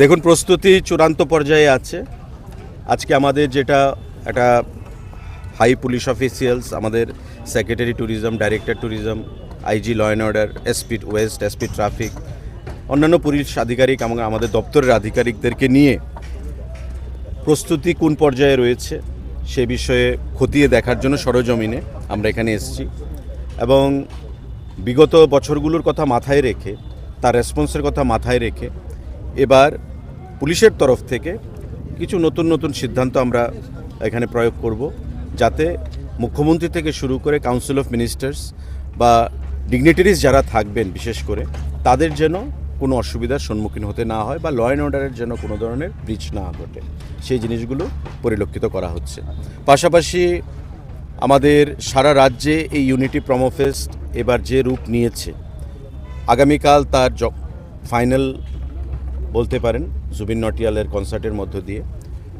দেখুন, প্রস্তুতি চূড়ান্ত পর্যায়ে আছে। আজকে আমাদের যেটা একটা হাই পুলিশ অফিসিয়ালস আমাদের secretary tourism director tourism IG law and order SP west SP traffic অন্যান্য পুলিশ আধিকারিক এবং আমাদের দপ্তরের আধিকারিকদেরকে নিয়ে প্রস্তুতি কোন পর্যায়ে রয়েছে সে বিষয়ে খতিয়ে দেখার জন্য সরজমিনে আমরা এখানে এসেছি এবং বিগত বছরগুলোর কথা মাথায় রেখে, তার রেসপন্সের কথা মাথায় রেখে এবার পুলিশের তরফ থেকে কিছু নতুন নতুন সিদ্ধান্ত আমরা এখানে প্রয়োগ করব যাতে মুখ্যমন্ত্রী থেকে শুরু করে কাউন্সিল অফ মিনিস্টার্স বা ডিগনিটারিজ যারা থাকবেন, বিশেষ করে, তাদের যেন কোনো অসুবিধার সম্মুখীন হতে না হয় বা ল অ্যান্ড অর্ডারের যেন কোনো ধরনের ব্রিচ না ঘটে। সেই জিনিসগুলো পরিলক্ষিত করা হচ্ছে। পাশাপাশি আমাদের সারা রাজ্যে এই ইউনিটি প্রমোফেস্ট এবার যে রূপ নিয়েছে, আগামীকাল তার ফাইনাল বলতে পারেন, জুবিন নটিয়ালের কনসার্টের মধ্য দিয়ে।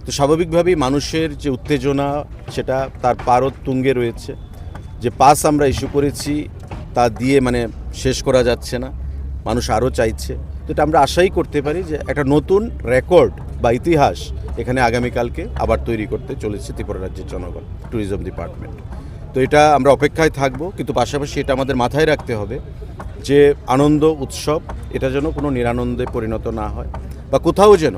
তো স্বাভাবিকভাবেই মানুষের যে উত্তেজনা, সেটা তার পারদ তুঙ্গে রয়েছে। যে পাস আমরা ইস্যু করেছি, তা দিয়ে মানে শেষ করা যাচ্ছে না, মানুষ আরও চাইছে। তো এটা আমরা আশাই করতে পারি যে একটা নতুন রেকর্ড বা ইতিহাস এখানে আগামীকালকে আবার তৈরি করতে চলেছে ত্রিপুরা রাজ্যের জনগণ ট্যুরিজম ডিপার্টমেন্ট তো এটা আমরা অপেক্ষায় থাকব, কিন্তু পাশাপাশি এটা আমাদের মাথায় রাখতে হবে যে আনন্দ উৎসব এটা যেন কোনো নিরানন্দে পরিণত না হয় বা কোথাও যেন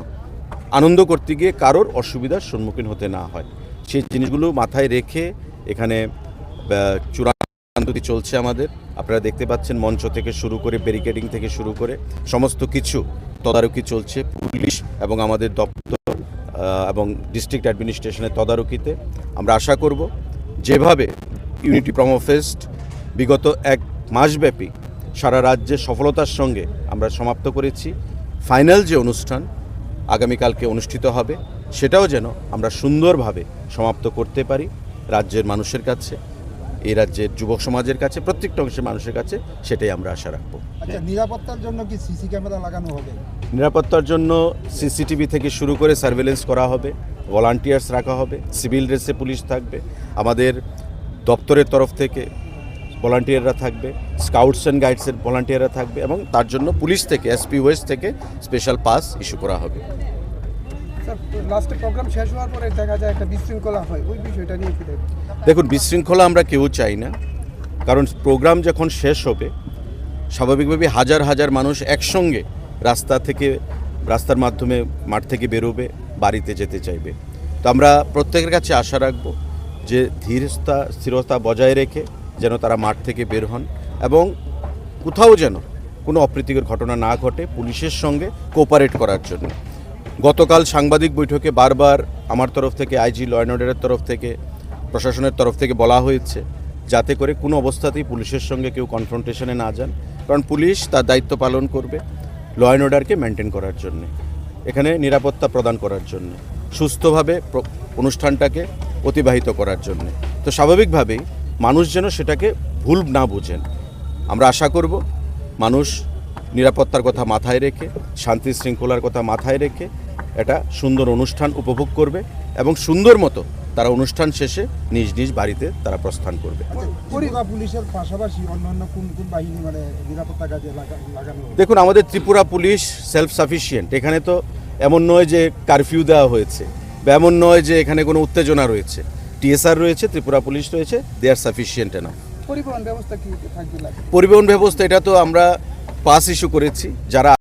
আনন্দ করতে গিয়ে কারোর অসুবিধার সম্মুখীন হতে না হয়। সেই জিনিসগুলো মাথায় রেখে এখানে আহ, চূড়ান্তটি চলছে আমাদের। আপনারা দেখতে পাচ্ছেন মঞ্চ থেকে শুরু করে ব্যারিকেডিং থেকে শুরু করে সমস্ত কিছু তদারকি চলছে পুলিশ এবং আমাদের দপ্তর এবং ডিস্ট্রিক্ট অ্যাডমিনিস্ট্রেশনের তদারকিতে। আমরা আশা করব যেভাবে ইউনিটি প্রমোফেস্ট বিগত এক মাসব্যাপী সারা রাজ্যে সফলতার সঙ্গে আমরা সমাপ্ত করেছি। ফাইনাল যে অনুষ্ঠান আগামীকালকে অনুষ্ঠিত হবে সেটাও যেন আমরা সুন্দরভাবে সমাপ্ত করতে পারি রাজ্যের মানুষের কাছে এই রাজ্যের যুবক সমাজের কাছে প্রত্যেকটা অংশের মানুষের কাছে সেটাই আমরা আশা রাখব। আচ্ছা নিরাপত্তার জন্য কি সিসি ক্যামেরা লাগানো হবে? নিরাপত্তার জন্য সিসিটিভি থেকে শুরু করে সার্ভেলেন্স করা হবে ভলান্টিয়ার্স রাখা হবে সিভিল ড্রেসে পুলিশ থাকবে আমাদের দপ্তরের তরফ থেকে ভলান্টিয়াররা থাকবে স্কাউটস অ্যান্ড গাইডসের ভলান্টিয়াররা থাকবে এবং তার জন্য পুলিশ থেকে এসপি ওয়েস্ট থেকে স্পেশাল পাস ইস্যু করা হবে। লাস্টে প্রোগ্রাম শেষ হওয়ার পরে দেখা যায় একটা বিশৃঙ্খলা হয় ওই বিষয়টা নিয়ে দেখুন বিশৃঙ্খলা আমরা কেউ চাই না কারণ প্রোগ্রাম যখন শেষ হবে স্বাভাবিকভাবে হাজার হাজার মানুষ একসঙ্গে রাস্তা থেকে রাস্তার মাধ্যমে মাঠ থেকে বেরোবে বাড়িতে যেতে চাইবে। তো আমরা প্রত্যেকের কাছে আশা রাখব যে ধীরস্থা স্থিরতা বজায় রেখে যেন তারা মাঠ থেকে বের হন। এবং কোথাও যেন কোনো অপ্রীতিকর ঘটনা না ঘটে পুলিশের সঙ্গে কোঅপারেট করার জন্য। গতকাল সাংবাদিক বৈঠকে বারবার আমার তরফ থেকে, আইজি ল অ্যান্ড অর্ডারের তরফ থেকে, প্রশাসনের তরফ থেকে বলা হয়েছে যাতে করে কোনো অবস্থাতেই পুলিশের সঙ্গে কেউ কনফ্রন্টেশনে না যান। কারণ পুলিশ তার দায়িত্ব পালন করবে ল অ্যান্ড অর্ডারকে মেনটেন করার জন্য, এখানে নিরাপত্তা প্রদান করার জন্য, সুস্থভাবে অনুষ্ঠানটাকে অতিবাহিত করার জন্য। তো স্বাভাবিকভাবেই মানুষ যেন সেটাকে ভুল না বুঝেন। আমরা আশা করব মানুষ নিরাপত্তার কথা মাথায় রেখে শান্তি শৃঙ্খলার কথা মাথায় রেখে এটা সুন্দর অনুষ্ঠান উপভোগ করবে এবং সুন্দর মতো তারা অনুষ্ঠান শেষে নিজ নিজ বাড়িতে তারা প্রস্থান করবে। মানে দেখুন আমাদের ত্রিপুরা পুলিশ সেলফ সাফিসিয়েন্ট এখানে তো এমন নয় যে কারফিউ দেওয়া হয়েছে বা এমন নয় যে এখানে কোনো উত্তেজনা রয়েছে। টিএসআর রয়েছে ত্রিপুরা পুলিশ রয়েছে দে আর সাফিসিয়েন্ট না পরিবহন ব্যবস্থা কি থাকবে পরিবহন ব্যবস্থা এটা তো আমরা পাস ইস্যু করেছি। যারা